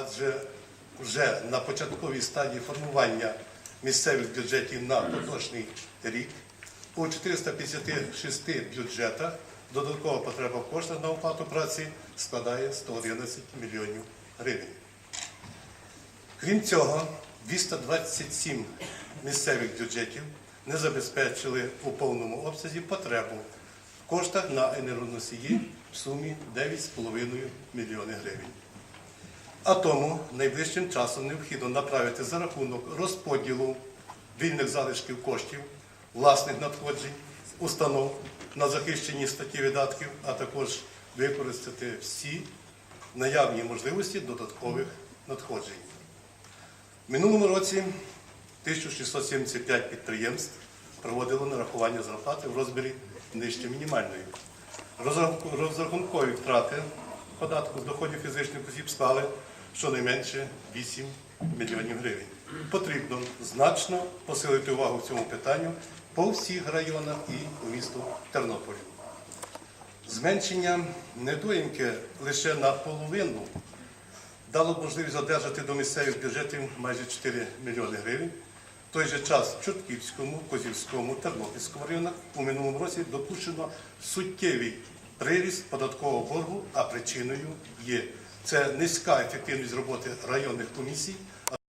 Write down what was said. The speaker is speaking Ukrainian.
адже вже на початковій стадії формування місцевих бюджетів на поточний рік у 456 бюджетах додаткова потреба в на оплату праці складає 111 мільйонів гривень. Крім цього, 227 місцевих бюджетів не забезпечили у повному обсязі потребу в коштах на енергоносії в сумі 9,5 мільйони гривень. А тому найближчим часом необхідно направити за рахунок розподілу вільних залишків коштів, власних надходжень, установ на захищені статті видатків, а також використати всі наявні можливості додаткових надходжень. В минулому році 1675 підприємств проводило нарахування зарплати в розмірі нижче мінімальної. Розрахункові втрати податку з доходів фізичних осіб склали щонайменше 8 мільйонів гривень. Потрібно значно посилити увагу в цьому питанню по всіх районах і у місту Тернополі. Зменшення недоїмки лише на половину дало б можливість одержати до місцевих бюджетів майже 4 мільйони гривень. В той же час в Чортківському, Козівському, Тернопільському районах у минулому році допущено суттєвий приріст податкового боргу, а причиною є це низька ефективність роботи районних комісій,